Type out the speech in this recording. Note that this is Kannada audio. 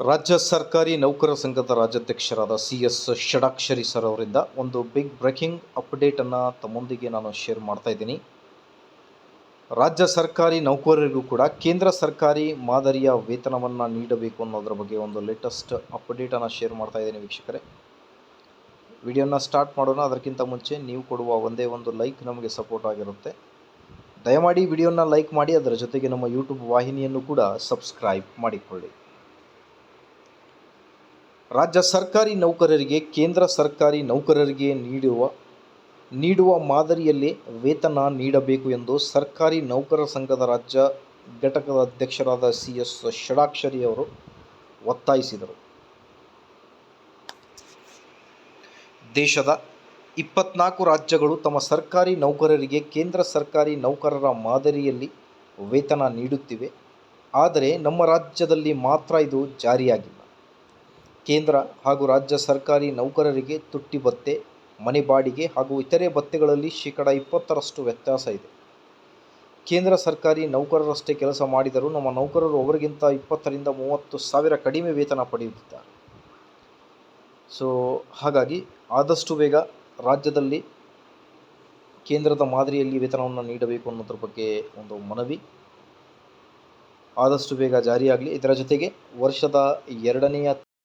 ರಾಜ್ಯ ಸರ್ಕಾರಿ ನೌಕರರ ಸಂಘದ ರಾಜ್ಯಾಧ್ಯಕ್ಷರಾದ ಸಿ ಎಸ್ ಷಡಾಕ್ಷರಿ ಸರ್ ಅವರಿಂದ ಒಂದು ಬಿಗ್ ಬ್ರೇಕಿಂಗ್ ಅಪ್ಡೇಟನ್ನು ತಮ್ಮೊಂದಿಗೆ ನಾನು ಶೇರ್ ಮಾಡ್ತಾ ಇದ್ದೀನಿ. ರಾಜ್ಯ ಸರ್ಕಾರಿ ನೌಕರರಿಗೂ ಕೂಡ ಕೇಂದ್ರ ಸರ್ಕಾರಿ ಮಾದರಿಯ ವೇತನವನ್ನು ನೀಡಬೇಕು ಅನ್ನೋದ್ರ ಬಗ್ಗೆ ಒಂದು ಲೇಟೆಸ್ಟ್ ಅಪ್ಡೇಟನ್ನು ಶೇರ್ ಮಾಡ್ತಾ ಇದ್ದೀನಿ ವೀಕ್ಷಕರೇ. ವಿಡಿಯೋನ ಸ್ಟಾರ್ಟ್ ಮಾಡೋಣ, ಅದಕ್ಕಿಂತ ಮುಂಚೆ ನೀವು ಕೊಡುವ ಒಂದೇ ಒಂದು ಲೈಕ್ ನಮಗೆ ಸಪೋರ್ಟ್ ಆಗಿರುತ್ತೆ. ದಯಮಾಡಿ ವಿಡಿಯೋನ ಲೈಕ್ ಮಾಡಿ, ಅದರ ಜೊತೆಗೆ ನಮ್ಮ ಯೂಟ್ಯೂಬ್ ವಾಹಿನಿಯನ್ನು ಕೂಡ ಸಬ್ಸ್ಕ್ರೈಬ್ ಮಾಡಿಕೊಳ್ಳಿ. ರಾಜ್ಯ ಸರ್ಕಾರಿ ನೌಕರರಿಗೆ, ಕೇಂದ್ರ ಸರ್ಕಾರಿ ನೌಕರರಿಗೆ ನೀಡುವ ನೀಡುವ ಮಾದರಿಯಲ್ಲಿ ವೇತನ ನೀಡಬೇಕು ಎಂದು ಸರ್ಕಾರಿ ನೌಕರರ ಸಂಘದ ರಾಜ್ಯ ಘಟಕದ ಅಧ್ಯಕ್ಷರಾದ ಸಿ ಎಸ್ ಷಡಾಕ್ಷರಿ ಅವರು ಒತ್ತಾಯಿಸಿದರು. ದೇಶದ ಇಪ್ಪತ್ನಾಲ್ಕು ರಾಜ್ಯಗಳು ತಮ್ಮ ಸರ್ಕಾರಿ ನೌಕರರಿಗೆ, ಕೇಂದ್ರ ಸರ್ಕಾರಿ ನೌಕರರ ಮಾದರಿಯಲ್ಲಿ ವೇತನ ನೀಡುತ್ತಿವೆ. ಆದರೆ ನಮ್ಮ ರಾಜ್ಯದಲ್ಲಿ ಮಾತ್ರ ಇದು ಜಾರಿಯಾಗಿಲ್ಲ. ಕೇಂದ್ರ ಹಾಗೂ ರಾಜ್ಯ ಸರ್ಕಾರಿ ನೌಕರರಿಗೆ ತುಟ್ಟಿ ಭತ್ತೆ ಮನೆ ಬಾಡಿಗೆ ಹಾಗೂ ಇತರೆ ಭತ್ತೆಗಳಲ್ಲಿ ಶೇಕಡ ಇಪ್ಪತ್ತರಷ್ಟು ವ್ಯತ್ಯಾಸ ಇದೆ. ಕೇಂದ್ರ ಸರ್ಕಾರಿ ನೌಕರರಷ್ಟೇ ಕೆಲಸ ಮಾಡಿದರೂ ನಮ್ಮ ನೌಕರರು ಅವರಿಗಿಂತ ಇಪ್ಪತ್ತರಿಂದ ಮೂವತ್ತು ಸಾವಿರ ಕಡಿಮೆ ವೇತನ ಪಡೆಯುತ್ತಿದ್ದಾರೆ. ಸೊ, ಹಾಗಾಗಿ ಆದಷ್ಟು ಬೇಗ ರಾಜ್ಯದಲ್ಲಿ ಕೇಂದ್ರದ ಮಾದರಿಯಲ್ಲಿ ವೇತನವನ್ನು ನೀಡಬೇಕು ಅನ್ನೋದ್ರ ಬಗ್ಗೆ ಒಂದು ಮನವಿ. ಆದಷ್ಟು ಬೇಗ ಜಾರಿಯಾಗಲಿ. ಇದರ ಜೊತೆಗೆ ವರ್ಷದ ಎರಡನೆಯ